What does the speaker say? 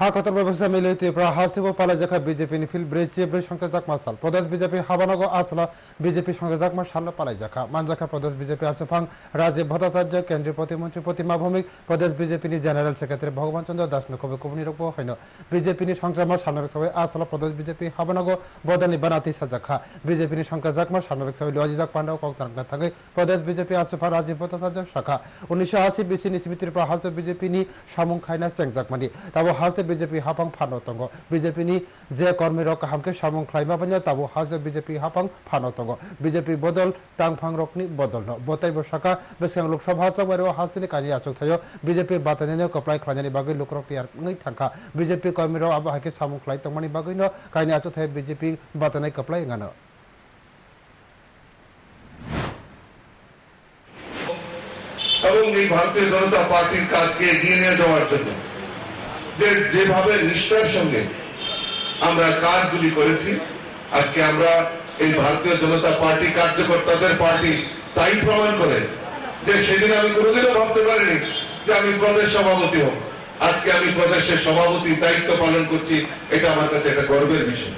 হাকতর ব্যবস্থা মিলে ত্রিপুরা হাস্তিব পালাজাখা বিজেপি নিফিল ব্রিজ ব্রিজ সংখ্যা জাকমা সাল প্রদেশ বিজেপি হাবানগ আসলা, বিজেপি সংখ্যা জাকমা সাল পালাইজাখা মানজাখা প্রদেশ বিজেপি আসফাং রাজীব ভট্টাচার্য, কেন্দ্রীয় প্রতিমন্ত্রী প্রতিমা ভৌমিক, প্রদেশ BJP general secretary Bhagaban Chandra Das, নকবে কুবনি রূপ হইন। বিজেপি সংগ্রাম সানরক সভায় আসলা, প্রদেশ বিজেপি হাবানগ বদানি বানাতি সাজাখা। বিজেপি সংখ্যা জাকমা সানরক সভায় লিওয়াজিজাক পান্ডাও কংতারকনা থাকে। প্রদেশ বিজেপি আসফা রাজীব ভট্টাচার্য শাখা। উনিশশো আশি বিসি নিসিমি ত্রিপুরা বিজেপি নি সামুং খাইনা চেংজাকমানি তাবো হাস্তে বিজেপি হাফং ফানো তঙ্গ বিজেপি নি যে কর্মী রক হামকে সামং খ্লাইমা বান্য তাবু হাজ বিজেপি হাফং ফানো তঙ্গ বিজেপি বদল টাং ফাং রক নি বদল ন বতাই বসাকা বেসং লোকসভা চবারে হাস্তিনি কাজি আচক থায় বিজেপি বাতানে কপ্লাই বাগে লোক রক তিয়ার নই থাকা বিজেপি কর্মী রক আবা হাকে সামং খ্লাই তংমানি বাগে ন কাইনি আচক থায় বিজেপি বাতানে কপলাই গানা এবং এই ভারতীয় জনতা পার্টির কাজকে এগিয়ে নিয়ে যাওয়ার জন্য যে যেভাবে নিষ্ঠার সঙ্গে আমরা কাজগুলি করেছি, আজকে আমরা এই ভারতীয় জনতা পার্টি কার্যকর্তাদের পার্টি তাই প্রমাণ করে যে সেদিন আমি কোনোদিনও ভাবতে পারিনি যে আমি প্রদেশ সভাপতি হব। আজকে আমি প্রদেশের সভাপতি দায়িত্ব পালন করছি, এটা আমার কাছে একটা গর্বের বিষয়।